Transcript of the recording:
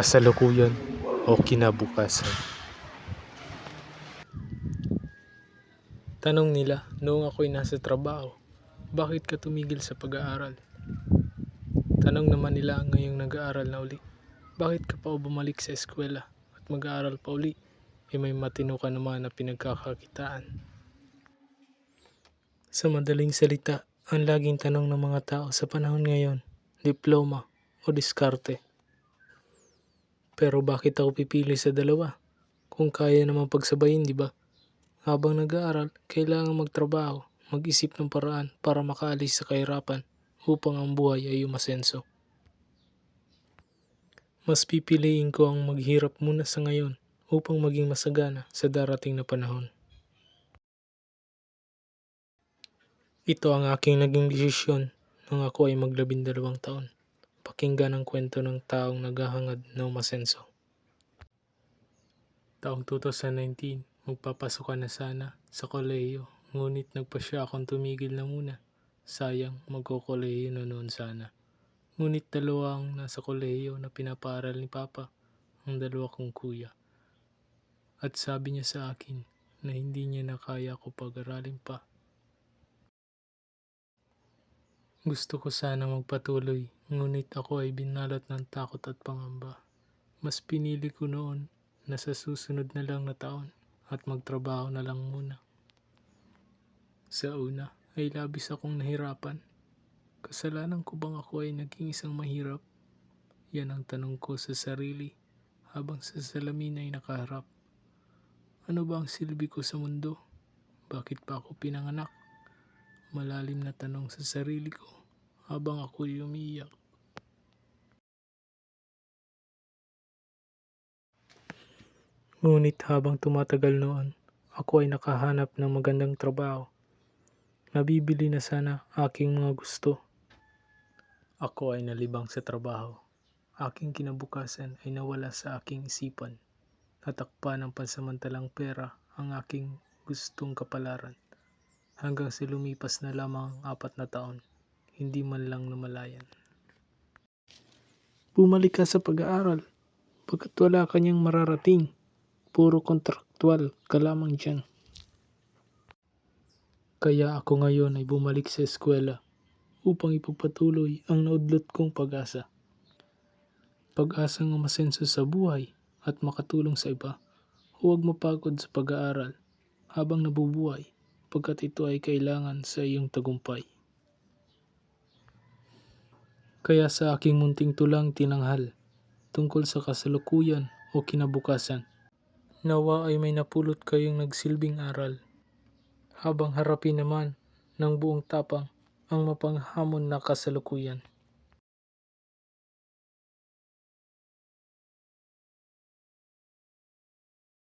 kasalukuyan o kinabukasan. Tanong nila noong ako'y nasa trabaho, bakit ka tumigil sa pag-aaral? Tanong naman nila ngayong nag-aaral na uli, bakit ka pa bumalik sa eskwela at mag-aaral pa uli? E may matino ka naman na pinagkakakitaan. Sa madaling salita, ang laging tanong ng mga tao sa panahon ngayon, diploma o diskarte. Pero bakit ako pipili sa dalawa? Kung kaya naman pagsabayin, di ba? Habang nag-aaral, kailangan magtrabaho, mag-isip ng paraan para makaalis sa kahirapan upang ang buhay ay umasenso. Mas pipiliin ko ang maghirap muna sa ngayon upang maging masagana sa darating na panahon. Ito ang aking naging desisyon nung ako ay maglabindalawang taon. Pakinggan ang kwento ng taong naghahangad na umasenso. Taong 2019, magpapasok ka na sana sa kolehiyo, ngunit nagpasya akong tumigil na muna. Sayang, magkokolehiyo na noon sana. Ngunit dalawa ang nasa kolehiyo na pinapaaral ni Papa, ang dalawa kong kuya. At sabi niya sa akin na hindi niya na kaya ko pag-aralin pa. Gusto ko sana magpatuloy, ngunit ako ay binalot ng takot at pangamba. Mas pinili ko noon na sa susunod na lang na taon at magtrabaho na lang muna. Sa una ay labis akong nahirapan. Kasalanan ko bang ako ay naging isang mahirap? Yan ang tanong ko sa sarili habang sa salamin ay nakaharap. Ano ba ang silbi ko sa mundo? Bakit pa ako pinanganak? Malalim na tanong sa sarili ko habang ako'y umiiyak. Ngunit habang tumatagal noon, ako ay nakahanap ng magandang trabaho. Nabibili na sana aking mga gusto. Ako ay nalibang sa trabaho. Aking kinabukasan ay nawala sa aking isipan. Natakpa ng pansamantalang pera ang aking gustong kapalaran. Hanggang sa lumipas na lamang ang apat na taon, hindi man lang namalayan. Bumalik ka sa pag-aaral, pagkat wala kanyang mararating. Puro kontraktual ka lamang dyan. Kaya ako ngayon ay bumalik sa eskwela upang ipagpatuloy ang naudlot kong pag-asa. Pag-asang umasenso sa buhay at makatulong sa iba. Huwag mapagod sa pag-aaral habang nabubuhay pagkat ito ay kailangan sa iyong tagumpay. Kaya sa aking munting tulang tinanghal tungkol sa kasalukuyan o kinabukasan, nawa ay may napulot kayong nagsilbing aral habang harapin naman ng buong tapang ang mapanghamon na kasalukuyan.